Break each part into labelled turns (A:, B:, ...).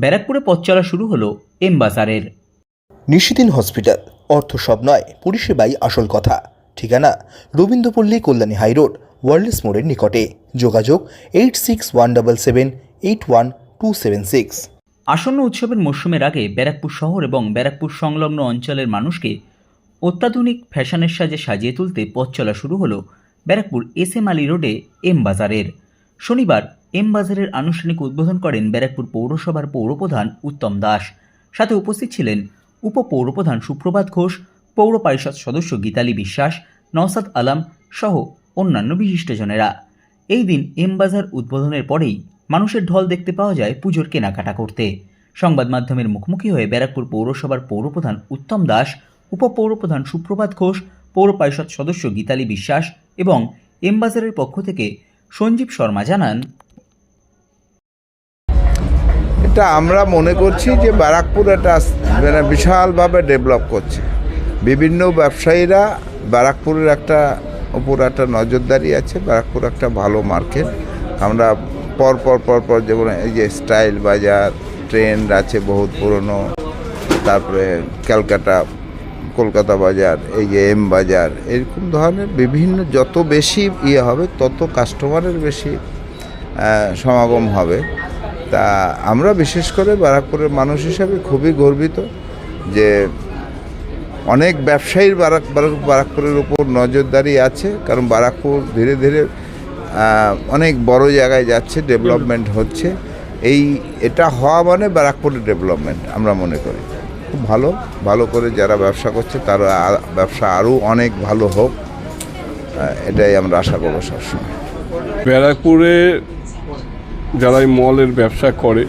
A: ব্যারাকপুরে পথ চলা শুরু হলো এম বাজারের।
B: নিশিদিন হসপিটাল। অর্থ সব নয় পরিষেবাই আসল কথা। ঠিকানা রবীন্দ্রপল্লী কল্যাণী হাইরোড ওয়ার্ল্ডস মোড়ের নিকটে। যোগাযোগ eight six one double seven eight one two seven six.
A: আসন্ন উৎসবের মরশুমের আগে ব্যারাকপুর শহর এবং ব্যারাকপুর সংলগ্ন অঞ্চলের মানুষকে অত্যাধুনিক ফ্যাশনের সাজে সাজিয়ে তুলতে পথ চলা শুরু হলো ব্যারাকপুর এস এম আলী রোডে এম বাজারের। শনিবার এম বাজারের আনুষ্ঠানিক উদ্বোধন করেন ব্যারাকপুর পৌরসভার পৌরপ্রধান উত্তম দাস। সাথে উপস্থিত ছিলেন উপপৌরপ্রধান সুপ্রভাত ঘোষ, পৌর পরিষদ সদস্য গীতালি বিশ্বাস, নওসাদ আলম সহ অন্যান্য বিশিষ্টজনেরা। এই দিন এম বাজার উদ্বোধনের পরেই মানুষের ঢল দেখতে পাওয়া যায় পুজোর কেনাকাটা করতে। সংবাদ মাধ্যমের মুখোমুখি হয়ে ব্যারাকপুর পৌরসভার পৌরপ্রধান উত্তম দাস, উপপৌরপ্রধান সুপ্রভাত ঘোষ, পৌর পরিষদ সদস্য গীতালি বিশ্বাস এবং এম বাজারের পক্ষ থেকে সঞ্জীব শর্মা জানান
C: এটা আমরা মনে করছি যে ব্যারাকপুর একটা মানে বিশালভাবে ডেভেলপ করছে। বিভিন্ন ব্যবসায়ীরা ব্যারাকপুরের একটা উপর একটা নজরদারি আছে, ব্যারাকপুর একটা ভালো মার্কেট আমরা পর পর পর পর যেমন এই যে স্টাইল বাজার ট্রেন্ড আছে বহুত পুরনো। তারপরে ক্যালকাটা, কলকাতা বাজার, এই যে এম বাজার, এরকম ধরনের বিভিন্ন যত বেশি ইয়ে হবে, তত কাস্টমারের বেশি সমাগম হবে। তা আমরা বিশেষ করে ব্যারাকপুরের মানুষ হিসাবে খুবই গর্বিত যে অনেক ব্যবসায়ীর বারাক, বারাক- ব্যারাকপুরের উপর নজরদারি আছে, কারণ ব্যারাকপুর ধীরে ধীরে অনেক বড় জায়গায় যাচ্ছে, ডেভেলপমেন্ট হচ্ছে। এই, এটা হওয়া মানে ব্যারাকপুরের ডেভেলপমেন্ট, আমরা মনে করি। খুব ভালো ভালো করে যারা ব্যবসা করছে, তারা ব্যবসা আরও অনেক ভালো হোক এটাই আমরা আশা করব সবসময়।
D: ব্যারাকপুরে যারা এই মলের ব্যবসা করে,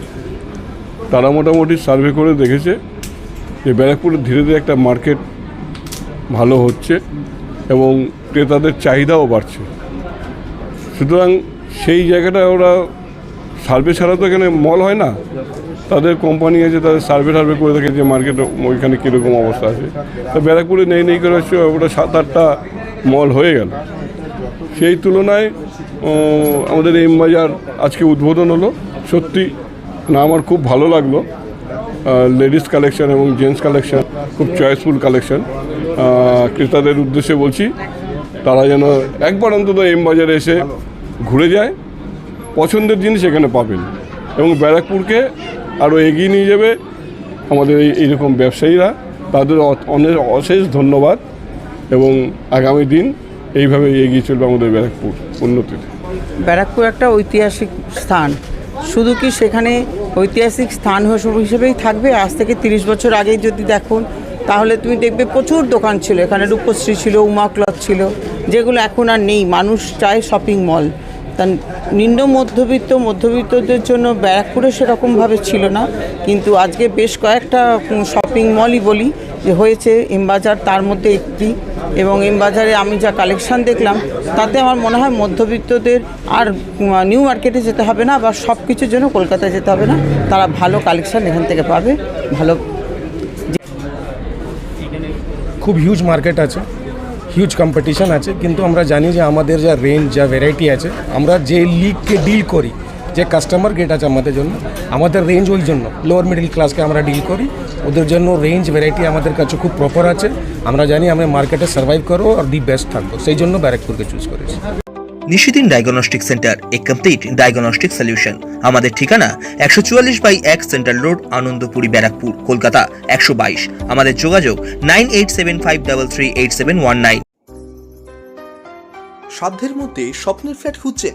D: তারা মোটামুটি সার্ভে করে দেখেছে যে ব্যারাকপুরে ধীরে ধীরে একটা মার্কেট ভালো হচ্ছে এবং ক্রেতাদের চাহিদাও বাড়ছে। সুতরাং সেই জায়গাটা ওরা সার্ভে ছাড়া তো এখানে মল হয় না। তাদের কোম্পানি আছে, তাদের সার্ভে টার্ভে করে থাকে যে মার্কেট ওইখানে কীরকম অবস্থা আছে। তো ব্যারাকপুরে নেই নেই করে হচ্ছে, ওটা সাত আটটা মল হয়ে গেল। সেই তুলনায় আমাদের এম বাজার আজকে উদ্বোধন হলো। সত্যি, না, আমার খুব ভালো লাগল। লেডিস কালেকশন এবং জেন্টস কালেকশন খুব চয়েসফুল কালেকশন ক্রেতাদের উদ্দেশ্যে বলছি, তারা যেন একবার অন্তত এম বাজারে এসে ঘুরে যায়। পছন্দের জিনিস এখানে পাবেন। এবং ব্যারাকপুরকে আরও এগিয়ে নিয়ে যাবে আমাদের এই এইরকম ব্যবসায়ীরা। তাদের অনেক অশেষ ধন্যবাদ। এবং আগামী দিন এইভাবে এগিয়ে চলবে আমাদের ব্যারাকপুর উন্নতিতে।
E: ব্যারাকপুর একটা ঐতিহাসিক স্থান। শুধু কি সেখানে ঐতিহাসিক স্থান হিসেবে- হিসেবেই থাকবে? আজ থেকে তিরিশ বছর আগেই যদি দেখুন, তাহলে তুমি দেখবে প্রচুর দোকান ছিল। এখানে রূপশ্রী ছিল, উমা ক্লথ ছিল, যেগুলো এখন আর নেই। মানুষ চায় শপিং মল তা নিম্ন মধ্যবিত্ত, মধ্যবিত্তদের জন্য ব্যারাকপুরে সেরকমভাবে ছিল না। কিন্তু আজকে বেশ কয়েকটা শপিং মলই বলি হয়েছে এমবাজার তার মধ্যে একটি এবং এমবাজারে আমি যা কালেকশান দেখলাম, তাতে আমার মনে হয় মধ্যবিত্তদের আর নিউ মার্কেটে যেতে হবে না বা সব কিছুর জন্য কলকাতায় যেতে হবে না। তারা ভালো কালেকশান এখান থেকে পাবে, ভালো।
F: খুব হিউজ মার্কেট আছে হিউজ কম্পিটিশান আছে, কিন্তু আমরা জানি যে আমাদের যা রেঞ্জ যা ভ্যারাইটি আছে, আমরা যে লিগকে ডিল করি যে কাস্টমার গেট আছে আমাদের জন্য আমাদের রেঞ্জ ওই জন্য। লোয়ার মিডিল ক্লাসকে আমরা ডিল করি ওদের জন্য রেঞ্জ ভ্যারাইটি আমাদের কাছে খুব প্রপার আছে। আমরা জানি আমরা মার্কেটে সার্ভাইভ করব আর দি বেস্ট থাকব। সেই জন্য ব্যারাকপুরকে চুজ করেছি।
B: নিশিদিন ডায়াগনস্টিক সেন্টার এ কমপ্লিট ডায়াগনস্টিক সলিউশন আমাদের ঠিকানা একশো চুয়াল্লিশ বাই এক সেন্ট্রাল রোড আনন্দপুরি ব্যারাকপুর কলকাতা একশো বাইশ। আমাদের যোগাযোগ nine eight seven five double three eight seven one nine. সাধ্যের মধ্যে স্বপ্নের ফ্ল্যাট খুঁজছেন